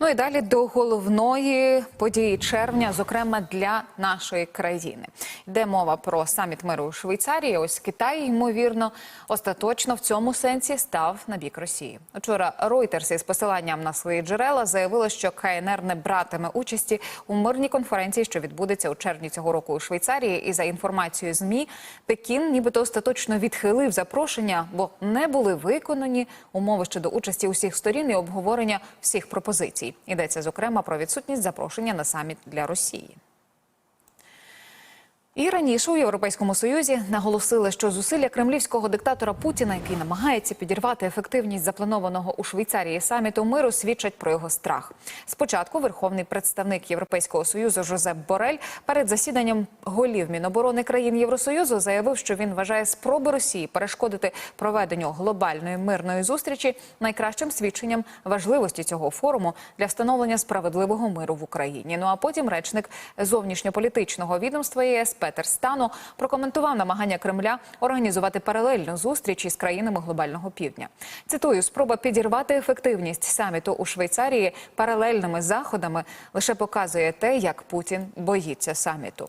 Ну і далі до головної події червня, зокрема для нашої країни. Йде мова про саміт миру у Швейцарії. Ось Китай, ймовірно, остаточно в цьому сенсі став на бік Росії. Вчора Reuters із посиланням на свої джерела заявило, що КНР не братиме участі у мирній конференції, що відбудеться у червні цього року у Швейцарії. І за інформацією змі, Пекін нібито остаточно відхилив запрошення, бо не були виконані умови щодо участі усіх сторін і обговорення всіх пропозицій. Йдеться зокрема про відсутність запрошення на саміт для Росії. І раніше у Європейському Союзі наголосили, що зусилля кремлівського диктатора Путіна, який намагається підірвати ефективність запланованого у Швейцарії саміту миру, свідчать про його страх. Спочатку верховний представник Європейського союзу Жозеп Борель перед засіданням голів Міноборони країн Євросоюзу заявив, що він вважає спроби Росії перешкодити проведенню глобальної мирної зустрічі найкращим свідченням важливості цього форуму для встановлення справедливого миру в Україні. Ну а потім речник зовнішньополітичного відомства ЄС Петер Стану прокоментував намагання Кремля організувати паралельну зустріч із країнами глобального півдня. Цитую, спроба підірвати ефективність саміту у Швейцарії паралельними заходами лише показує те, як Путін боїться саміту.